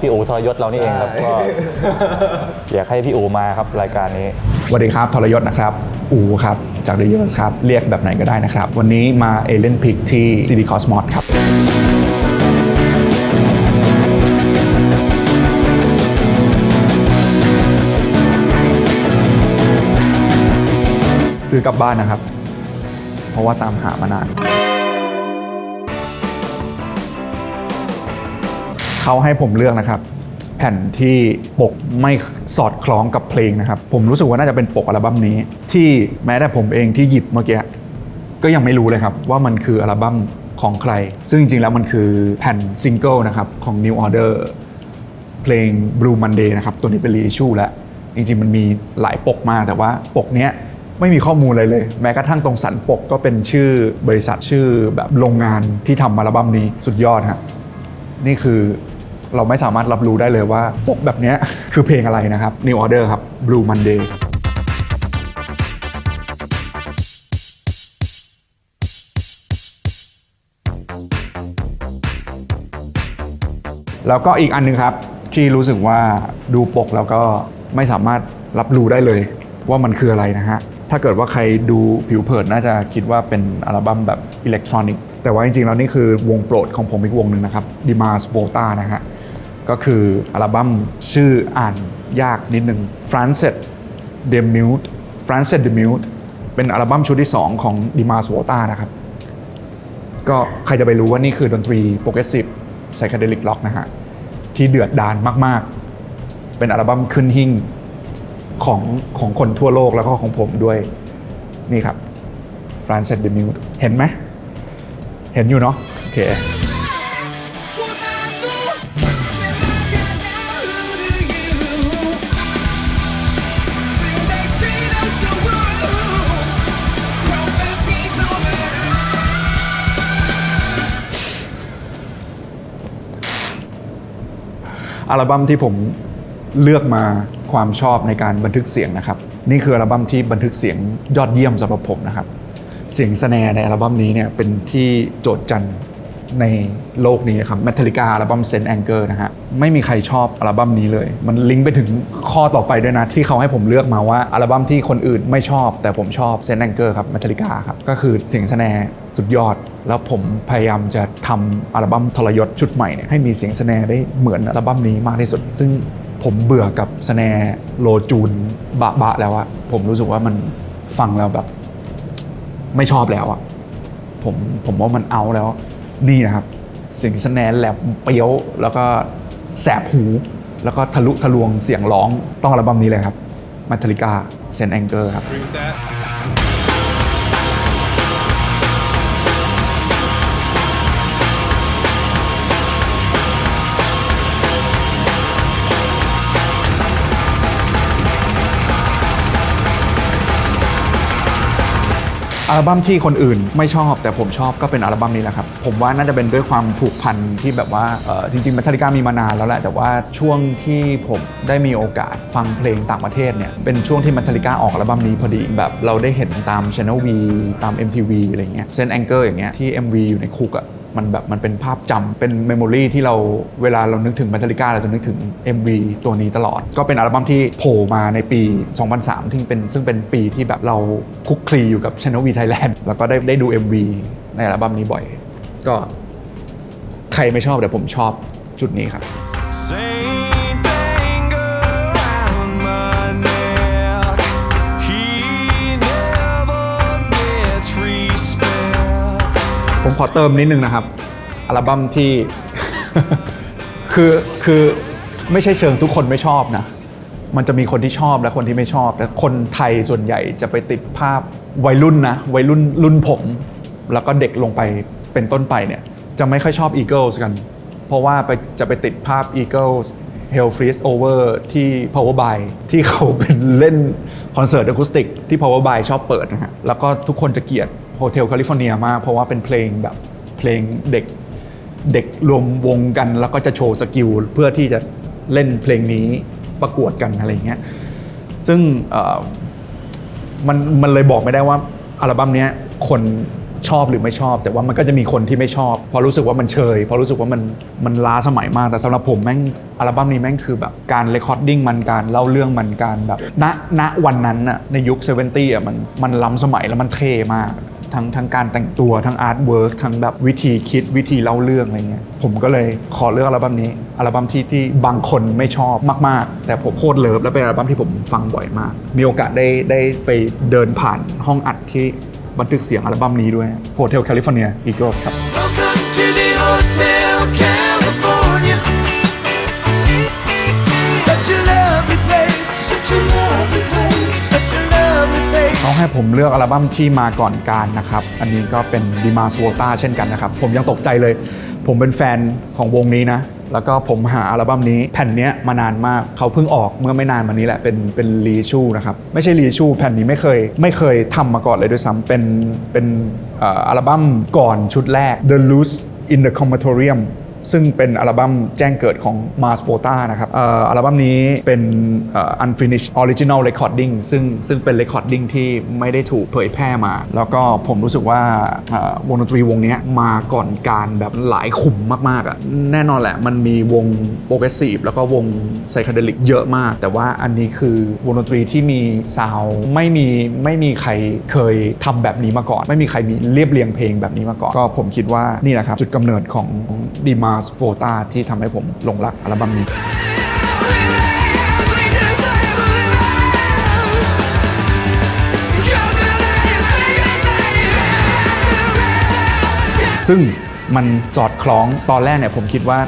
พี่อูทรยศเรานี่เองครับใช่ก็อยากให้พี่อูมาครับรายการนี้สวัสดีครับทรยศนะครับ อูครับ จาก The Years ครับ เรียกแบบไหนก็ได้นะครับ วันนี้มาเอเลนพิกที่ CD Cosmos ครับซื้อกลับบ้านนะครับ เพราะว่าตามหามานาน เขาให้ผมเลือกนะครับ แผ่นที่ปกไม่สอดคล้องกับเพลงนะครับ ผมรู้สึกว่าน่าจะเป็นปกอัลบั้มนี้ ที่แม้แต่ผมเองที่หยิบเมื่อกี้ก็ยังไม่รู้เลยครับว่ามันคืออัลบั้มของใคร ซึ่งจริงๆแล้วมันคือแผ่นซิงเกิลนะครับของ New Order เพลง Blue Monday นะครับ ตัวนี้เป็นรีชูแล้ว จริงๆ มันมีหลายปกมาก แต่ว่าปกเนี้ยไม่มีข้อมูลอะไรเลย แม้กระทั่งตรงสันปกก็เป็นชื่อบริษัทชื่อแบบโรงงานที่ทำอัลบั้มนี้สุดยอดฮะนี่คือ เราไม่สามารถรับรู้ได้เลยว่าปกแบบนี้คือเพลงอะไรนะครับ New Order ครับ Blue Monday แล้วก็อีกอันหนึงครับ ที่รู้สึกว่าดูปกแล้วก็ไม่สามารถรับรู้ได้เลยว่ามันคืออะไรนะฮะ ถ้าเกิดว่าใครดูผิวเผินน่าจะคิดว่าเป็นอัลบั้มแบบอิเล็กทรอนิกส์แต่ว่าจริงๆ แล้วนี่คือวงโปรดของผมอีกวงหนึ่งนะครับ d i m a s Volta นะฮะ ก็คืออัลบั้มชื่ออ่านยากนิดนึง f r a n c e s d e m u t e f r a n c e s d e m u t e เป็นอัลบั้มชุดที่ 2 ของ d i m a s Volta นะครับ ก็ใครจะไปรู้ว่านี่คือดนตรีโปรเกรสซีฟไซค e เดลิกล็อกนะฮะ ที่เดือดดานมากๆ เป็นอัลบั้มขึ้นหิ่งของของคนทั่วโลกแล้วก็ของผมด้วย นี่ครับ f r a n c e s de Mute เห็นไหม เห็นอยู่เนาะโอเค อัลบั้มที่ผมเลือกมาความชอบในการบันทึกเสียงนะครับ นี่คืออัลบั้มที่บันทึกเสียงยอดเยี่ยมสำหรับผมนะครับ เสียงสแนร์ในอัลบั้มนี้เนี่ยเป็นที่โจทย์จันท ในโลกนี้นะครับ Metallica อัลบั้ม Saint Anger นะฮะ ไม่มีใครชอบอัลบั้มนี้เลย มันลิงก์ไปถึงข้อต่อไปด้วยนะ ที่เขาให้ผมเลือกมาว่า อัลบั้มที่คนอื่นไม่ชอบ แต่ผมชอบ Saint Anger ครับ Metallica ครับ ก็คือเสียงสแนสุดยอด แล้วผมพยายามจะทำอัลบั้มทรยศชุดใหม่เนี่ยให้มีเสียงสแนร์ได้เหมือนอัลบั้มนี้มากที่สุด ซึ่งผมเบื่อกับสแนร์โลจูนบะบะแล้วอะผมรู้สึกว่ามันฟังแล้วแบบ ไม่ชอบแล้วอะผมผมว่ามันเอาแล้ว นี่นะครับเสียงสแนนแหลมเปียว แล้วก็แสบหู แล้วก็ทะลุทะลวงเสียงร้องต้องอัลบั้มนี้เลยครับมัทลิกาเซนแองเกอร์ครับ อัลบั้มที่คนอื่นไม่ชอบแต่ผมชอบก็เป็นอัลบั้มนี้แหละครับ ผมว่าน่าจะเป็นด้วยความผูกพันที่แบบว่าจริงๆมัทลิกามีมานานแล้วแหละ แต่ว่าช่วงที่ผมได้มีโอกาสฟังเพลงต่างประเทศเนี่ยเป็นช่วงที่มัทลิกาออกอัลบั้มนี้พอดีแบบเราได้เห็นตาม Channel V ตาม MTV อะไรเงี้ยเซนแองเกอร์อย่างเงี้ยที่ MV อยู่ในคุกอะ มันแบบมันเป็นภาพจำเป็นเมมโมรีที่เราเวลาเรานึกถึง m e t a l l i c a เราจะนึกถึง MV ตัวนี้ตลอด ก็เป็นอัลบั้มที่โผล่มาในปี 2003 ที่เป็นซึ่งเป็นปีที่แบบเราคุกคลีอยู่กับช h a n n e l V Thailand แล้วก็ได้ได้ดู MV ในอัลบั้มนี้บ่อย ก็ใครไม่ชอบแต่ผมชอบจุดนี้ครับ ผมขอเติมนิดนึงนะครับ อัลบั้มที่ คือคือไม่ใช่เชิงทุกคนไม่ชอบนะ มันจะมีคนที่ชอบและคนที่ไม่ชอบแต่คนไทยส่วนใหญ่จะไปติดภาพวัยรุ่นนะ วัยรุ่นรุ่นผม แล้วก็เด็กลงไปเป็นต้นไปเนี่ย จะไม่ค่อยชอบ Eagles กัน เพราะว่าไปจะไปติดภาพ Eagles Hell Freeze Over ที่ Power by ที่เขาเป็นเล่นคอนเสิร์ตอะคูสติกที่ Power by ชอบเปิดนะฮะแล้วก็ทุกคนจะเกลียด Hotel California มาก เพราะว่าเป็นเพลงแบบเพลงเด็กเด็กรวมวงกัน แล้วก็จะโชว์สกิลเพื่อที่จะเล่นเพลงนี้ประกวดกันอะไรเงี้ยซึ่งมันมันเลยบอกไม่ได้ว่าอัลบั้มนี้คน ชอบหรือไม่ชอบ แต่ว่ามันก็จะมีคนที่ไม่ชอบพราะรู้สึกว่ามันเชยพราะรู้สึกว่ามันมันล้าสมัยมากแต่สำหรับผมแม่งอัลบั้มนี้แม่งคือแบบการเรคคอร์ดดิ้งมันการเล่าเรื่องมันการแบบณณวันนั้นน่ะในยุคเซเวนตี้อะมันมันล้ำสมัยแล้วมันเท่มากทั้งทั้งการแต่งตัวทั้งอาร์ตเวิร์กทั้งแบบวิธีคิดวิธีเล่าเรื่องอะไรเงี้ยผมก็เลยขอเลือกอัลบั้มนี้ อัลบั้มที่ที่บางคนไม่ชอบมากๆ แต่ผมโคตรเลิฟและเป็นอัลบั้มที่ผมฟังบ่อยมาก มีโอกาสได้ได้ไปเดินผ่านห้องอัดที่ บันทึกเสียงอัลบั้มนี้ด้วย Hotel California Eagles ครับ Welcome to the Hotel California. Such a lovely place, such a lovely place, such a lovely face. เขาให้ผมเลือกอัลบั้มที่มาก่อนการนะครับ อันนี้ก็เป็น d i m a s w o t a เช่นกันนะครับ ผมยังตกใจเลย ผมเป็นแฟนของวงนี้นะ แล้วก็ผมหาอัลบั้มนี้แผ่นนี้มานานมากเขาเพิ่งออกเมื่อไม่นานมานี้แหละเป็นเป็นรีชูนะครับไม่ใช่รีชูแผ่นนี้ไม่เคย ไม่เคยทำมาก่อนเลยด้วยซ้ำเป็นเป็นอัลบั้มก่อนชุดแรก The Loose in the Comatorium ซึ่งเป็นอัลบั้มแจ้งเกิดของ Mars v o t a นะครับอัลบั้มนี้เป็น unfinished original recording ซึ่งซึ่งเป็น recording ที่ไม่ได้ถูกเผยแพร่มา แล้วก็ผมรู้สึกว่าวงดนตรีวงนี้มาก่อนการแบบหลายขุมมากๆอะ่ะแน่นอนแหละมันมีวงโปรเกรสซีฟแล้วก็วงไซคเดลิกเยอะมาก แต่ว่าอันนี้คือวงดนตรีที่มีซาวไม่มีไม่มีใครเคยทำแบบนี้มาก่อน ไม่มีใครมีเรียบเรียงเพลงแบบนี้มาก่อน ก็ผมคิดว่านี่แหละครับจุดกำเนิดของดีมาสโฟตาที่ทำให้ผมหลงรักอัลบั้มนี้ซึ่งมันสอดคล้องตอนแรกเนี่ยผมคิดว่า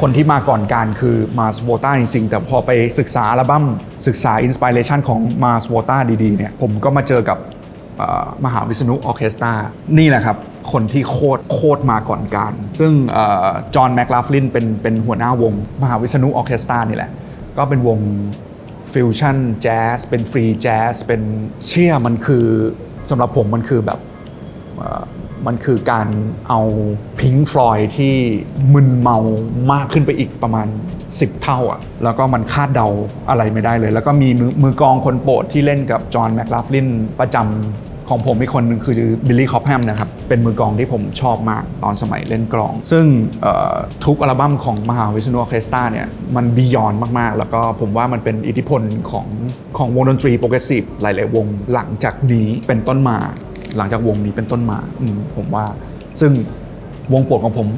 คนที่มาก่อนการคือมาสโ o ต a จริง ๆ แต่พอไปศึกษาอัลบั้มศึกษาอินสปิเรชันของมาสโ o ต a ดีๆเนี่ยผมก็มาเจอกับ มหาวิษณุออร์เคสตรานี่แหละครับ คนที่โคตรโคตรมาก่อนการ ซึ่งจอห์นแมคลาฟลินเป็นเป็นหัวหน้าวง มหาวิษณุออร์เคสตรานี่แหละ ก็เป็นวงฟิวชั่นแจ๊สเป็นฟรีแจ๊สเป็นเชื่อมันคือสำหรับผมมันคือแบบเอ่อ มันคือการเอาพิงฟลอยที่มึนเมามากขึ้นไปอีกประมาณ 10 เท่าอะแล้วก็มันคาดเดาอะไรไม่ได้เลย แล้วก็มีมือมือกองคนโปรดที่เล่นกับจอห์นแมคลาฟลินประจำของผมอีกคนหนึ่งคือบิลลี่คอปแฮมนะครับ เป็นมือกลองที่ผมชอบมากตอนสมัยเล่นกลอง ซึ่งทุกอัลบั้มของมหาวิษณุออร์เคสตราเนี่ย มันบียอนมากๆ แล้วก็ผมว่ามันเป็นอิทธิพลของของวงดนตรีโปรเกรสซีฟหลาย ๆ วงหลังจากนี้เป็นต้นมา หลังจากวงนี้เป็นต้นมาอมผมว่า ซึ่งวงโปรดของผม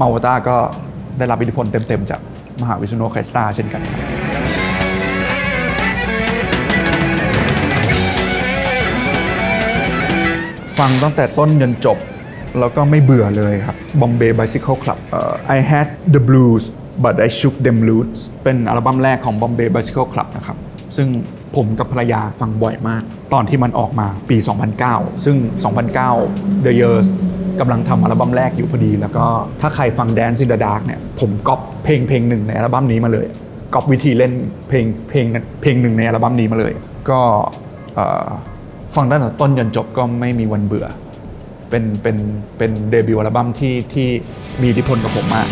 มาวาตาก็ได้รับอิทธิพลเต็มๆ จากมหาวิษณุออร์เคสตาเช่นกันฟังตั้งแต่ต้นจนจบ แล้วก็ไม่เบื่อเลยครับ Bombay Bicycle Club เอ่อ I had the blues but I shook them loose เป็นอัลบั้มแรกของ Bombay Bicycle Club นะครับ ซึ่งผมกับภรรยาฟังบ่อยมาก ตอนที่มันออกมาปี 2009 ซึ่ง 2009 The Years กำลังทำอัลบั้มแรกอยู่พอดี แล้วก็ถ้าใครฟัง Dance in the Dark เนี่ยผมก๊อปเพลงเพลงหนึ่งในอัลบั้มนี้มาเลยก๊อปวิธีเล่นเพลงเพลงเพลงหนึ่งในอัลบั้มนี้มาเลย ก็ฟังตั้งแต่ต้นจนจบก็ไม่มีวันเบื่อ เป็นเป็นเป็นเดบิวต์อัลบั้มที่ที่มีอิทธิพลกับผมมาก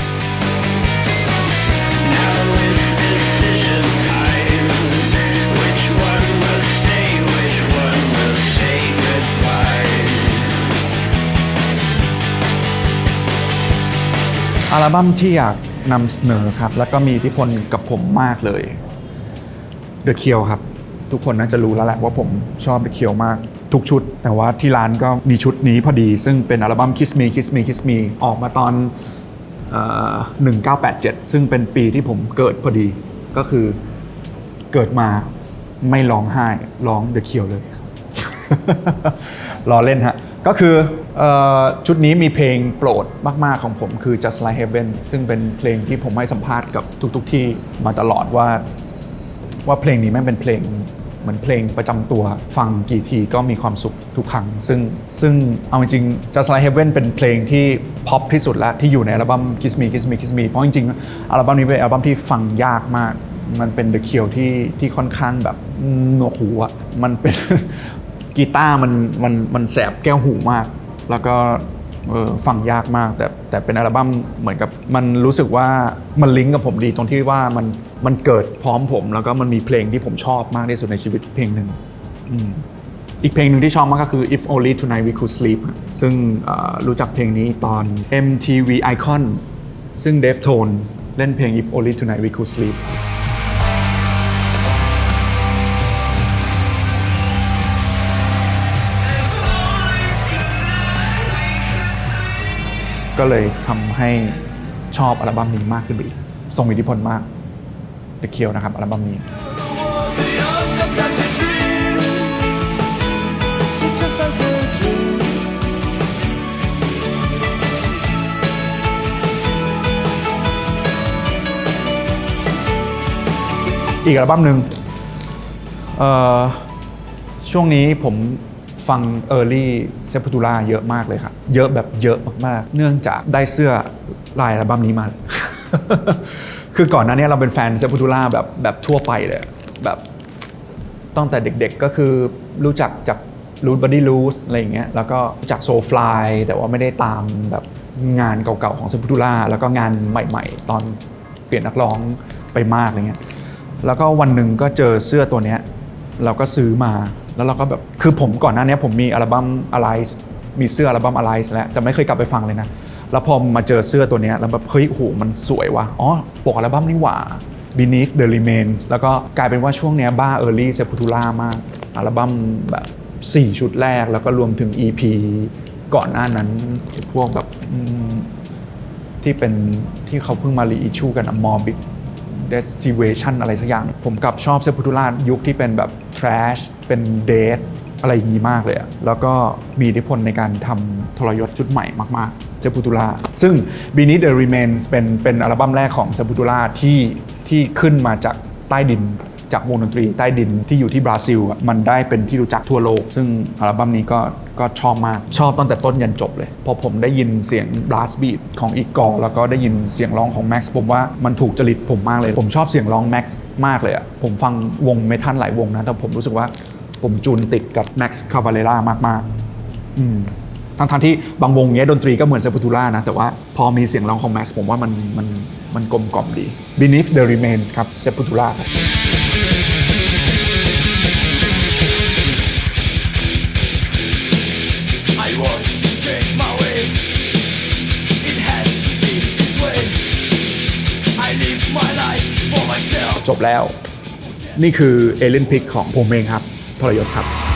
อัลบั้มที่อยากนำเสนอครับ แล้วก็มีอิทธิพลกับผมมากเลย The Cure ครับ ทุกคนน่าจะรู้แล้วแหละว่าผมชอบ The Cure มาก ทุกชุด แต่ว่าที่ร้านก็มีชุดนี้พอดี ซึ่งเป็นอัลบั้ม Kiss Me Kiss Me Kiss Me ออกมาตอน1987 ซึ่งเป็นปีที่ผมเกิดพอดี ก็คือเกิดมาไม่ร้องไห้ร้อง The Cure เลยรอเล่นฮะ ก็คืออชุดนี้มีเพลงโปรดมาก ๆ ของผมคือ Just Like Heaven ซึ่งเป็นเพลงที่ผมให้สัมภาษณ์กับทุก ๆ ที่มาตลอดว่า ว่าเพลงนี้แม่งเป็นเพลงเหมือนเพลงประจำตัวฟังกี่ทีก็มีความสุขทุกครั้ง ซึ่งซึ่งเอาจริงๆ Just Like Heaven เป็นเพลงที่พ็อปที่สุดแล้วที่อยู่ในอัลบั้ม Kiss Me Kiss Me Kiss Me เพราะจริงๆ อัลบั้มนี้เป็นอัลบั้มที่ฟังยากมาก มันเป็น The Cure ที่ที่ค่อนข้างแบบหนวกหูอะมันเป็น กีตาร์มันมันมันแสบแก้วหูมาก แล้วก็ฟังยากมาก แต่แต่เป็นอัลบั้มเหมือนกับมันรู้สึกว่ามันลิงก์กับผมดีตรงที่ว่ามันมันเกิดพร้อมผม แล้วก็มันมีเพลงที่ผมชอบมากที่สุดในชีวิตเพลงหนึ่งอีกเพลงหนึ่งที่ชอบมากก็คือ If Only Tonight We Could Sleep ซึ่งรู้จักเพลงนี้ตอน MTV Icon ซึ่ง Deftones เล่นเพลง If Only Tonight We Could Sleep ก็เลยทำให้ชอบอัลบั้มนี้มากขึ้นไปอีกทรงอิทธิพลมาก The Cure นะครับอัลบั้มนี้ อีกอัลบั้มหนึ่งเอ่อช่วงนี้ผมฟัง Early Sepultura เยอะมากเลยครับ เยอะแบบเยอะมากๆ เนื่องจากได้เสื้อลายอัลบั้มนี้มา คือก่อนหน้านี้เราเป็นแฟน Sepultura แบบแบบทั่วไปเลยแบบตั้งแต่เด็กๆก็คือรู้จักจาก Root Body Loose อะไรอย่างเงี้ยแล้วก็จาก Soulfly แต่ว่าไม่ได้ตามแบบงานเก่าๆของ Sepultura แล้วก็งานใหม่ๆ ตอนเปลี่ยนนักร้องไปมากอะไรเงี้ยแล้วก็วันหนึ่งก็เจอเสื้อตัวเนี้ยเราก็ซื้อมาแล้วเราก็แบบคือผมก่อนหน้านี้ผมมีอัลบั้ม Alive มีเสื้ออัลบั้ม Alive แล้วแต่ไม่เคยกลับไปฟังเลยนะ แล้วพอมาเจอเสื้อตัวนี้แล้วแบบเฮ้ยโหมันสวยว่ะอ๋อปกอัลบั้มนี่หว่า Beneath the Remains แล้วก็กลายเป็นว่าช่วงเนี้ยบ้า Early Sepultura มาก อัลบั้มแบบ 4 ชุดแรกแล้วก็รวมถึง EP ก่อนหน้านั้นพวกแบบที่เป็นที่เขาเพิ่งมารีอิชูกันอะ Morbid destivation อะไรสักอย่าง ผมกลับชอบเซปูตูล่ายุคที่เป็นแบบ trash เป็นเดท อะไรอย่างนี้มากเลยอะแล้วก็มีอิทธิพลในการทำทรยศชุดใหม่มากๆเซปูตูล่าซึ่ง Beneath the Remains เป็นเป็นอัลบั้มแรกของเซปูตูล่าที่ที่ขึ้นมาจากใต้ดินจากวงดนตรีใต้ดินที่อยู่ที่บราซิลอะมันได้เป็นที่รู้จักทั่วโลก ซึ่งอัลบั้มนี้ก็ก็ชอบมาก ชอบตั้งแต่ต้นยันจบเลย พอผมได้ยินเสียงบลัสบีทของอีกกอร์แล้วก็ได้ยินเสียงร้องของแม็กซ์ผมว่ามันถูกจริตผมมากเลย ผมชอบเสียงร้องแม็กซ์มากเลยอะผมฟังวงเมทัลหลายวงนะแต่ผมรู้สึกว่า ผมจูนติดกับแม็กซ์คาบาเลล่ามากๆอืมทั้งทที่บางวงเนี้ยดนตรีก็เหมือนเซปูตูล่านะ แต่ว่าพอมีเสียงร้องของแม็กซ์ผมว่ามันมันมันกลมกล่อมดี Beneath the Remains ครับเซปูตูล่าครับ I want to change my way. It has to be this way. I live my life for myself. จบแล้ว นี่คือเอเลนพิกของผมเองครับ ทรยศครับ